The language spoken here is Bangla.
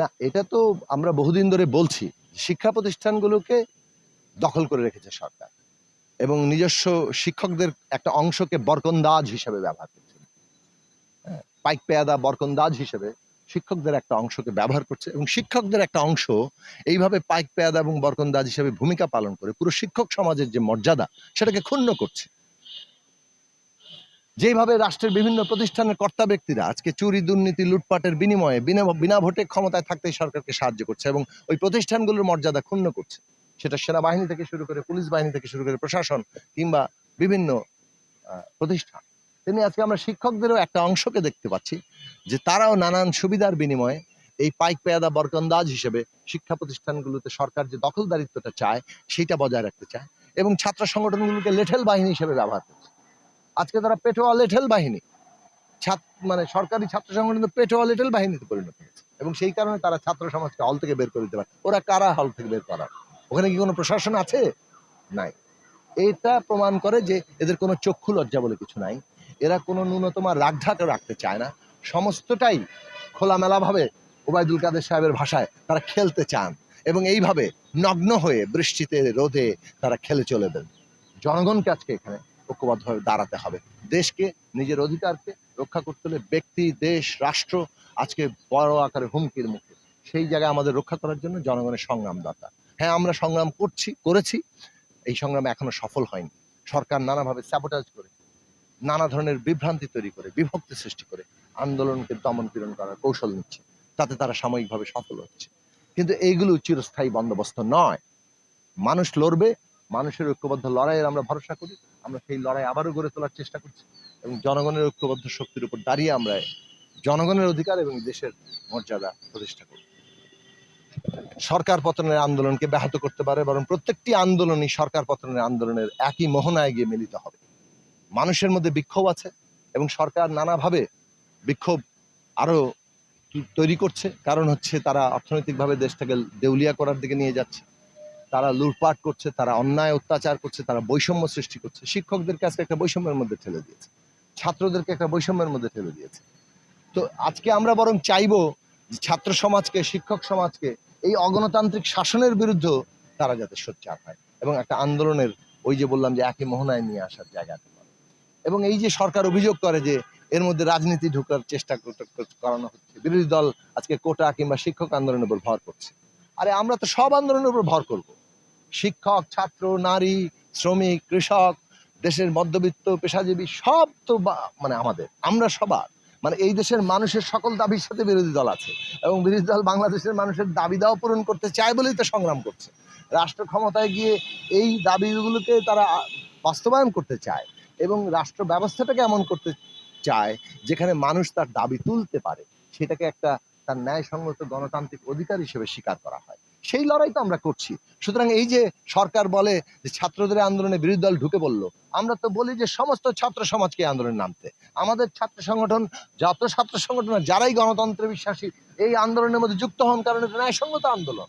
না এটা তো আমরা বহুদিন ধরে বলছি শিক্ষা প্রতিষ্ঠানগুলোকে দখল করে রেখেছে সরকার এবং নিজস্ব শিক্ষকদের একটা অংশকে বরকন্দাজ হিসেবে ব্যবহার করছে। হ্যাঁ, পাইক পেয়াদা বরকন্দাজ হিসেবে শিক্ষকদের একটা অংশকে ব্যবহার করছে এবং শিক্ষকদের একটা অংশ এইভাবে পাইক পেয়াদা এবং বরকন্দাজ হিসেবে ভূমিকা পালন করে পুরো শিক্ষক সমাজের যে মর্যাদা সেটাকে ক্ষুণ্ণ করছে। যেভাবে রাষ্ট্রের বিভিন্ন প্রতিষ্ঠানের কর্তা ব্যক্তিরা আজকে চুরি, দুর্নীতি, লুটপাটের বিনিময়ে বিনা ভোটে ক্ষমতায় থাকতেই সরকারকে সাহায্য করছে এবং ওই প্রতিষ্ঠানগুলোর মর্যাদা ক্ষুণ্ণ করছে। সেটা সেনাবাহিনী থেকে শুরু করে, পুলিশ বাহিনী থেকে শুরু করে প্রশাসন কিংবা বিভিন্ন প্রতিষ্ঠান। তেমনি আজকে আমরা শিক্ষকদেরও একটা অংশকে দেখতে পাচ্ছি যে তারাও নানান সুবিধার বিনিময়ে এই পাইক পেয়াদা বরকন্দাজ হিসেবে শিক্ষা প্রতিষ্ঠানগুলোতে সরকার যে দখলদারিত্বটা চায়, সেটা বজায় রাখতে চায় এবং ছাত্র সংগঠনগুলোকে লেঠেল বাহিনী হিসেবে ব্যবহার করছে। আজকে তারা পেটোয়া লেঠেল বাহিনী ছাত্র মানে সরকারি ছাত্র সংগঠন পেটোয়া লেঠেল বাহিনীতে পরিণত হয়েছে। এবং সেই কারণে তারা ছাত্র সমাজকে হল থেকে বের করে দিতে পারে। ওরা কারা হল থেকে বের করার ওখানে কি কোনো প্রশাসন আছে? নাই। এটা প্রমাণ করে যে এদের কোনো চক্ষু লজ্জা বলে কিছু নাই। এরা কোনো ন্যূনতম রাগঢাকও রাখতে চায় না। সমস্তটাই খোলামেলাভাবে ওবায়দুল কাদের সাহেবের ভাষায় তারা খেলতে চান। এবং এইভাবে নগ্ন হয়ে, বৃষ্টিতে, রোদে তারা খেলে চলে দেন। জনগণকে আজকে এখানে ঐক্যবদ্ধভাবে দাঁড়াতে হবে। দেশকে, নিজের অধিকারকে রক্ষা করতে হলে ব্যক্তি, দেশ, রাষ্ট্র আজকে বড় আকারে হুমকির মুখে। সেই জায়গায় আমাদের রক্ষা করার জন্য জনগণের সংগ্রাম দরকার হ্যাঁ আমরা সংগ্রাম করছি, করেছি, এই সংগ্রাম এখনও সফল হয়নি। সরকার নানাভাবে স্যাবোটাজ করে, নানা ধরনের বিভ্রান্তি তৈরি করে, বিভক্তি সৃষ্টি করে আন্দোলনকে দমন পীড়ন করার কৌশল নিচ্ছে। তাতে তারা সাময়িকভাবে সফল হচ্ছে। কিন্তু এইগুলো চিরস্থায়ী বন্দোবস্ত নয়। মানুষ লড়বে, মানুষের ঐক্যবদ্ধ লড়াইয়ের আমরা ভরসা করি। আমরা সেই লড়াই আবারও গড়ে তোলার চেষ্টা করছি এবং জনগণের ঐক্যবদ্ধ শক্তির উপর দাঁড়িয়ে আমরা জনগণের অধিকার এবং দেশের মর্যাদা প্রতিষ্ঠা করি সরকার পতনের আন্দোলনকে ব্যাহত করতে পারে, বরং প্রত্যেকটি আন্দোলনই সরকার পতনের আন্দোলনের একই মোহনায় গিয়ে মিলিত হবে। মানুষের মধ্যে বিক্ষোভ আছে এবং সরকার নানাভাবে বিক্ষোভ আরও তৈরি করছে। কারণ হচ্ছে তারা অর্থনৈতিকভাবে দেশটাকে দেউলিয়া করার দিকে নিয়ে যাচ্ছে। তারা লুটপাট করছে, তারা অন্যায় অত্যাচার করছে, তারা বৈষম্য সৃষ্টি করছে। শিক্ষকদেরকে আজকে একটা বৈষম্যের মধ্যে ঠেলে দিয়েছে। ছাত্রদেরকে একটা বৈষম্যের মধ্যে ঠেলে দিয়েছে। তো আজকে আমরা বরং চাইব ছাত্র সমাজকে, শিক্ষক সমাজকে এই অগণতান্ত্রিক শাসনের বিরুদ্ধে তারা যাতে সোচ্চার হয় এবং একটা আন্দোলনের ওই যে বললাম যে একই মোহনায় নিয়ে আসার জায়গাতে পারে। এবং এই যে সরকার অভিযোগ করে যে এর মধ্যে রাজনীতি ঢোকার চেষ্টা করানো হচ্ছে, বিরোধী দল আজকে কোটা কিংবা শিক্ষক আন্দোলনের উপর ভর করছে। আরে আমরা তো সব আন্দোলনের উপর ভর করব। শিক্ষক, ছাত্র, নারী, শ্রমিক, কৃষক, দেশের মধ্যবিত্ত, পেশাজীবী, সব তো মানে আমাদের, আমরা সবার। মানে এই দেশের মানুষের সকল দাবির সাথে বিরোধী দল আছে এবং বিরোধী দল বাংলাদেশের মানুষের দাবি দাও পূরণ করতে চায় বলেই তো সংগ্রাম করছে। রাষ্ট্র ক্ষমতায় গিয়ে এই দাবিগুলোকে তারা বাস্তবায়ন করতে চায় এবং রাষ্ট্র ব্যবস্থাটাকে এমন করতে চায় যেখানে মানুষ তার দাবি তুলতে পারে। সেটাকে একটা তার ন্যায়সঙ্গত গণতান্ত্রিক অধিকার হিসেবে স্বীকার করা হয়। সেই লড়াই তো আমরা করছি। সুতরাং এই যে সরকার বলে যে ছাত্রদের আন্দোলনে বিরোধী দল ঢুকে পড়ল, আমরা তো বলি যে সমস্ত ছাত্র সমাজকে আন্দোলনে নামতে। আমাদের ছাত্র সংগঠন, যত ছাত্র সংগঠন যারাই গণতন্ত্রে বিশ্বাসী, এই আন্দোলনের মধ্যে যুক্ত হন কারণ এটা ন্যায়সঙ্গত আন্দোলন।